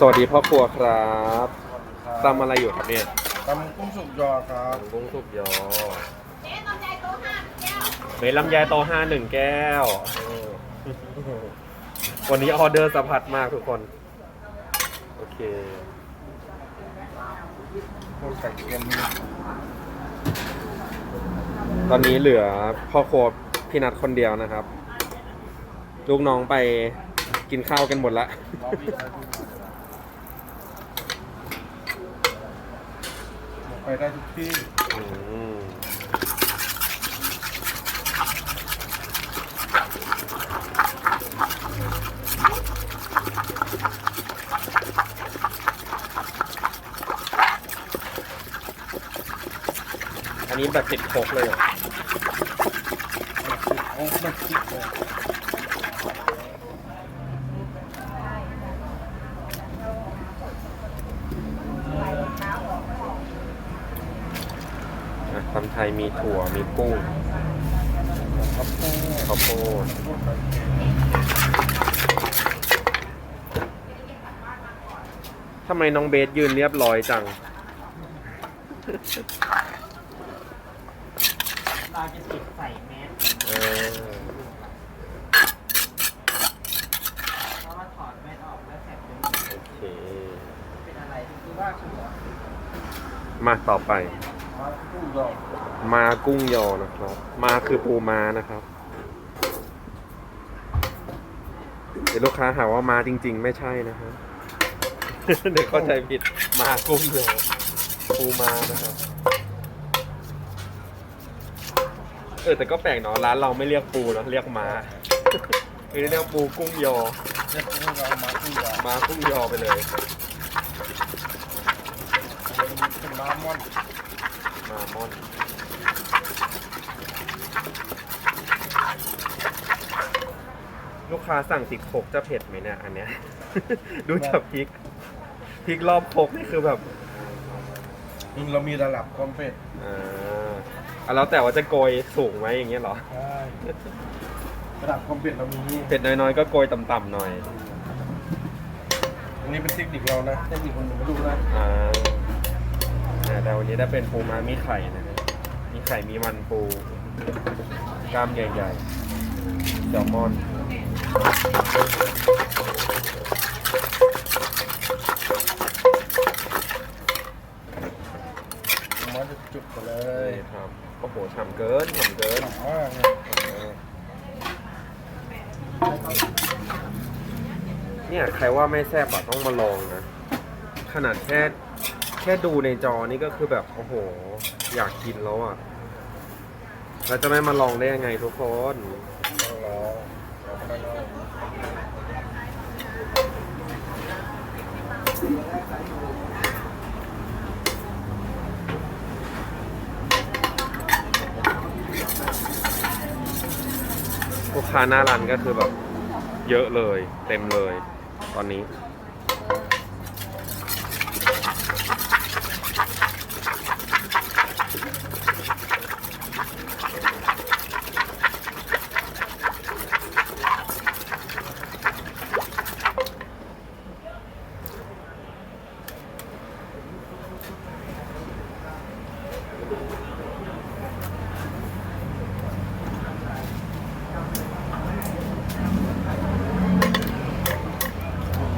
สวัสดีพ่อครัวครับตำอะไรอยู่ครับเนี่ยตำกุ้งสุกยอครับกุ้งสุกยอเมลำไยโตห้าหนึ่งแก้วเออวันนี้ออเดอร์สะพัดมากทุกคน โอเคกุ้งไข่เค็มตอนนี้เหลือพ่อครัวพี่นัทคนเดียวนะครับ ลูกน้องไปกินข้าวกันหมดละ รอพี่ชายพี่มา ไปได้ทุกที่อืมอันนี้แบบติดโคกเลยเหรอโอ้ไม่คิดเลย อะตำไทยมีถั่วมีกุ้งครับโอ้ข้าวโพดทำไมน้องเบสยืนเรียบร้อยจัง เราจะติดใส่แมสเออเพราะว่าถอดแมสออกแล้วแสบจมูกโอเค เป็นอะไรคือว่าคือว่ามาต่อไปมากุ้งยอ มากุ้งยอนะครับ มาคือปูม้านะครับ เดี๋ยวลูกค้าหาว่ามาจริง ๆ ไม่ใช่นะครับ เดี๋ยวเข้าใจผิดมากุ้งยอปูม้านะครับ เออแต่ก็แปลกเนาะร้านเราไม่เรียกปูเนาะเรียกม้าคือเรียกปูกุ้งยอเรียกกุ้งยอมากุ้งยอมากุ้งยอไปเลยเป็นม้าม่อนมามอน ลูกค้าสั่งพริกโคกจะเผ็ดไหมเนี่ยอันเนี้ย ดูจากพริกพริกรอบโคกนี่คือแบบจริงเรามีระดับความเผ็ดอ่าอะแล้วแต่ว่าจะโกยสูงไหมอย่างเงี้ยเหรอใช่ระดับความเผ็ดเรามีเผ็ดน้อยๆก็โกยต่ำๆหน่อยอันนี้เป็นเทคนิคเรานะเทคนิคคนอื่นไม่รู้นะอ่าอ่าแต่วันนี้ได้เป็นปูม้ามีไข่นะฮะมีไข่มีมันปูกล้ามใหญ่ๆแซลมอน มาจะจุดไปเลเลยยครับโอ้โหฉ่ำเกินฉ่ำเกินหนักมากเลยเนี่ยใครว่าไม่แซ่บอะต้องมาลองนะ ขนาดแค่แค่ดูในจอนี่ก็คือแบบโอ้โห อยากกินแล้วอะเราจะไม่มาลองได้ยังไงทุกคน ต้องรอรอไปได้เลย ลูกค้าหน้าร้านก็คือแบบ เยอะเลย เต็มเลย ตอนนี้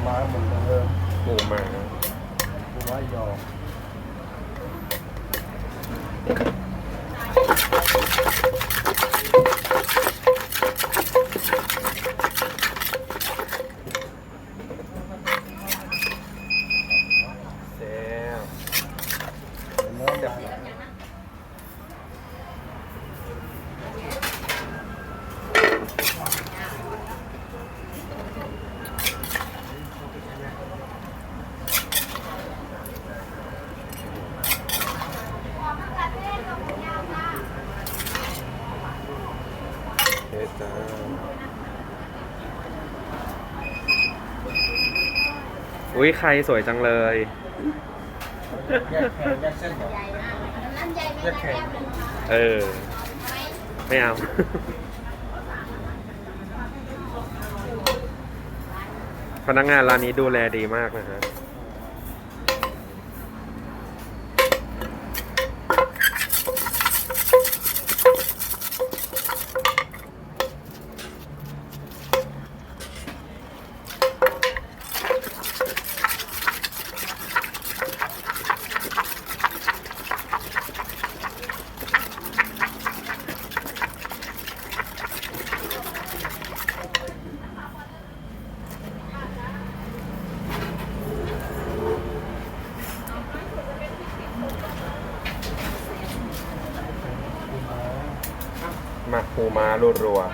ม้าเหมือนเดิม ปูมา ปูม้ายอ แซ่บ เนื้อ แบบเอ๊ะจ้าอุ้ยใครสวยจังเลย แยกแขนแยกเส้นเหรอแยกแขนเออ ไม่เอา พนักงานร้านนี้ดูแลดีมากนะฮะ มา ปูม้ารัวๆ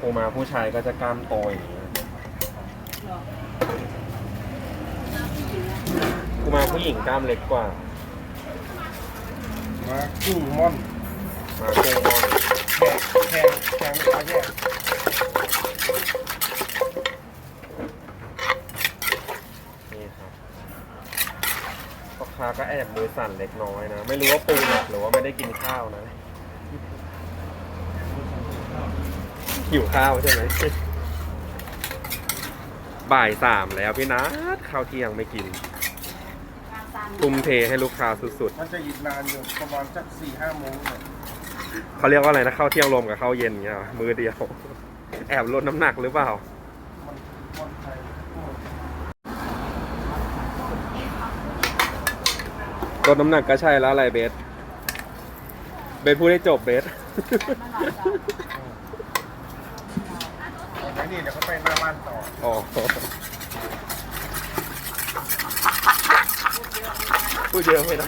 ปูม้าผู้ชายก็จะกล้ามโตอย่างนี้ปูม้าผู้หญิงกล้ามเล็กกว่า มากุ้งม่อนมากุ้งมอนแขกแขกแขกไม่ขายแยก นี่ครับพ่อ ค้าก็แอบมือสั่นเล็กน้อยนะ ไม่รู้ว่าปูหนักหรือว่าไม่ได้กินข้าวนะ หิวข้าวใช่ไหม บ่ายสามแล้วพี่นัทข้าวเที่ยงไม่กินทุ่มเทให้ลูกค้าสุดมันจะอีกนานอยู่ประมาณสักสี่ห้าโมงเนี่ยๆเขาเรียกว่าอะไรนะข้าวเที่ยงรวมกับข้าวเย็นเงี้ยเหรอมือเดียว แอบลดน้ำหนักหรือเปล่า มันม่อนไทย ลดน้ำหนักก็ใช่แล้วอะไรเบส เบสพูดให้จบเบส ไอ้นี่เดี๋ยวเขาไปหน้าบ้านต่ออ๋อ พูดเยอะไม่ได้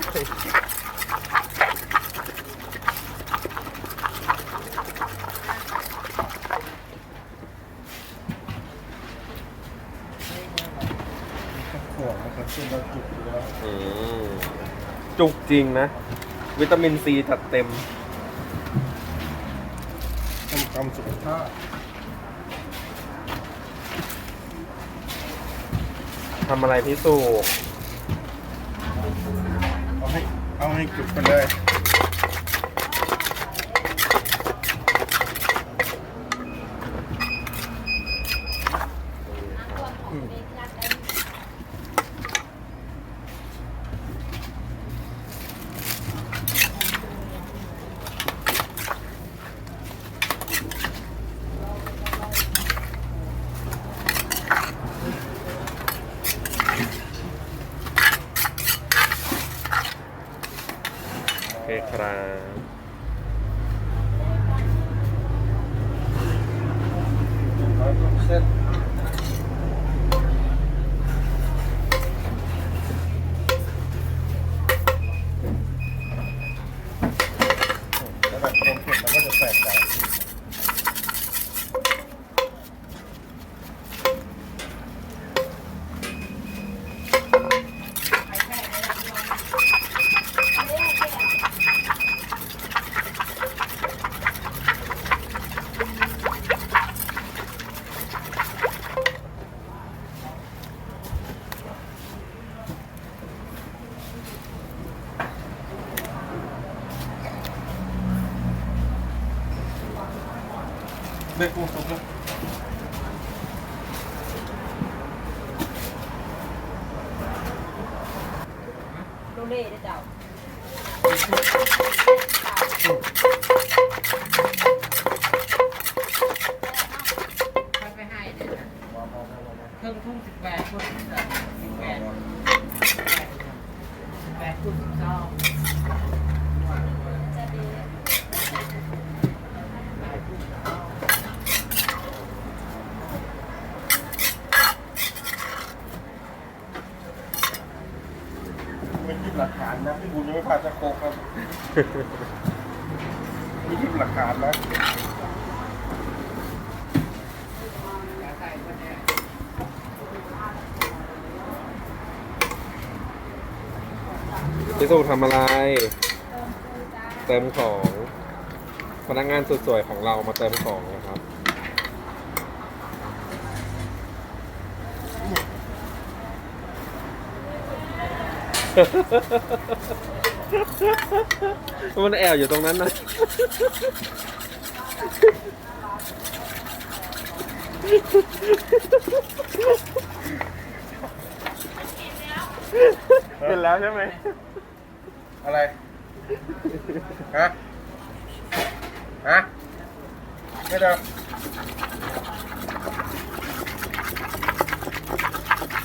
ห่วงนะครับซึ่งเราจุดอยู่แล้ว อืม จุกจริงนะ วิตามินซีจัดเต็มทำกรรมสุขภาพทำอะไรพี่สุกเอาให้ เอาให้จุดไปเลย โอเคครับ เส้นแล้วแบบความเผ็ดมันก็จะแตกต่าง เด็กกุ้งสุกแล้วดูเล่ได้เจ้า ค่อยไปให้เดี๋ยวนะเครื่องทุ่งสิบแปดคนสิบแปดสิบแปดแปดคุณสิบสอง ไม่คิดหลักฐานนะพี่บุญยังไม่พาจะโคกครับไม่คิดหลักฐานนะใส่คนเนี่ยพี่สุทำอะไร เติมของพนักงานสุดสวยของเรามาเติมของนะครับ มันแอบอยู่ตรงนั้นนะเห็นแล้วใช่ไหมอะไร ฮะ ฮะ ไม่ได้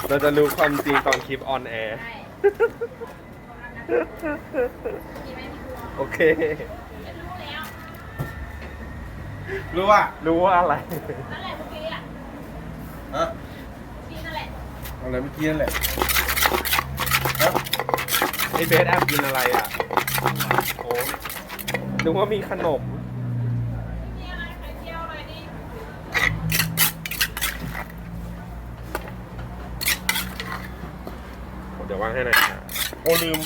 เราจะรู้ความจริงตอนคลิปออนแอร์ โอเค รู้ว่ารู้ว่าอะไร นั่นแหละเมื่อกี้อะฮะพี่นั่นแหละ อะไรเมื่อกี้นั่นแหละฮะไอเบสแอบกินอะไรอะโอ้นึกว่ามีขนมมีอะไรไข่เจียวอะไรนี่เดี๋ยววางให้หน่อยครับโอ้ลืม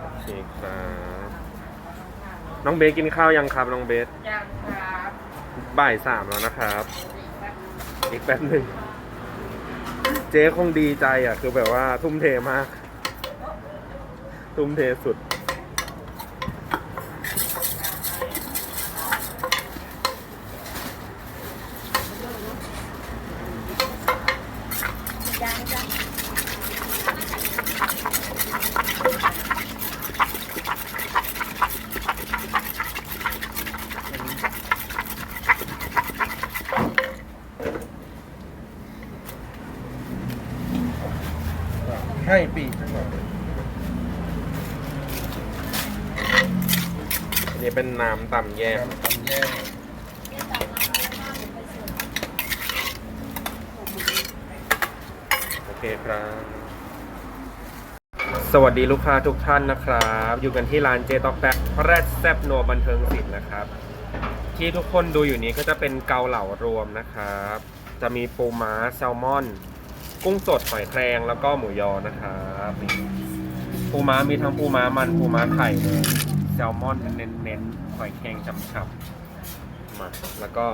โอเคครับ น้ องเบสกินข้าวยังครับน้องเบสยังครับบ่ายสามแล้วนะครับ อีกแป๊บหนึ่งเจ๊คงดีใจอะ คือแบบว่าทุ่มเทมาก ทุ่มเทสุด ยังจ้ะ ให้ปีกสักหน่อย อันนี้เป็นน้ำตำแยกทำแย่โอเคครับ สวัสดีลูกค้าทุกท่านนะครับ อยู่กันที่ร้านเจตอกแบกแรดแซบนัวบันเทิงศิลป์นะครับ ที่ทุกคนดูอยู่นี้ก็จะเป็นเกาเหลารวมนะครับ จะมีปูม้าแซลมอน กุ้งสดหอยแครงแล้วก็หมูยอนะครับนี่ปูม้ามีทั้งปูม้ามันปูม้าไข่เลย แซลมอนเน้นๆหอยแครงช่ำๆมาแล้วก็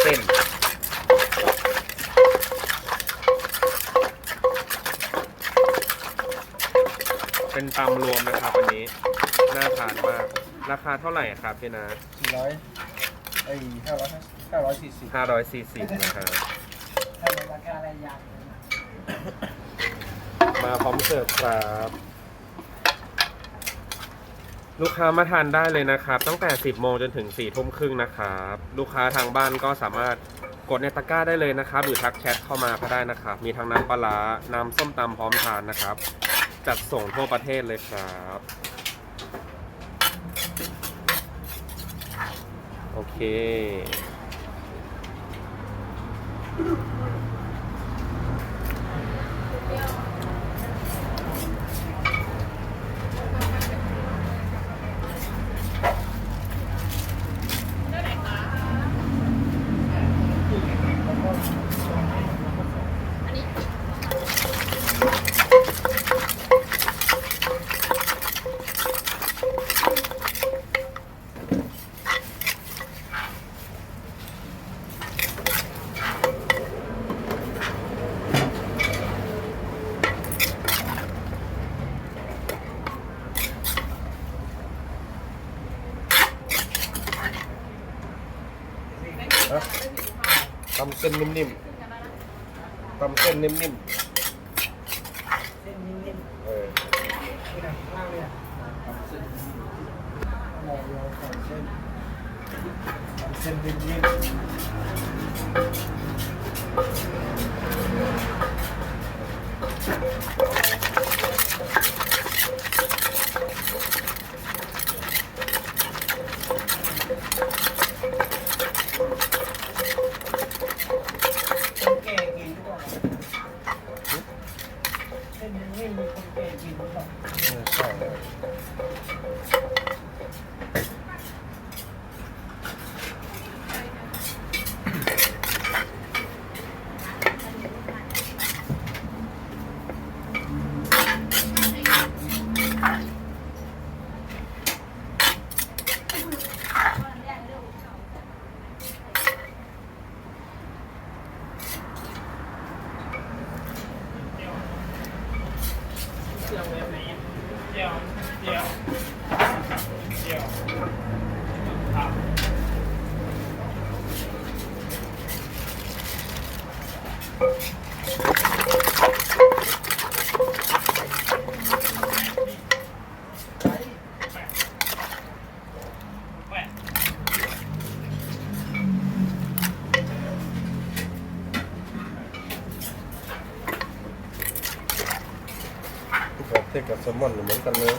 เส้นเป็นตำรวมนะครับอันนี้ น่าทานมาก ราคาเท่าไหร่ครับพี่นาสี่ร้อยไอ้ห้าร้อยห้าร้อยสี่สิบห้าร้อยสี่สิบนะครับถ้าเป็นราคาอะไรอย่างมาพร้อมเสิร์ฟครับ ลูกค้ามาทานได้เลยนะครับ ตั้งแต่ 10 โมงจนถึง 4 ทุ่มครึ่งนะครับ ลูกค้าทางบ้านก็สามารถกดในตะกร้าได้เลยนะครับ หรือทักแชทเข้ามาก็ได้นะครับ มีทั้งน้ำปลาร้าน้ำส้มตำพร้อมทานนะครับ จัดส่งทั่วประเทศเลยครับโอเค นิ่มๆตำเส้นนิ่มเส้นนิ่มๆเออๆที่หนข้างเลยอะหมูยเส้นเส้นนิ่มค เทียบกับแซลมอนเหมือนกันเลย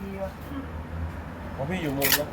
ทีผมพี่อยู่มุมนะ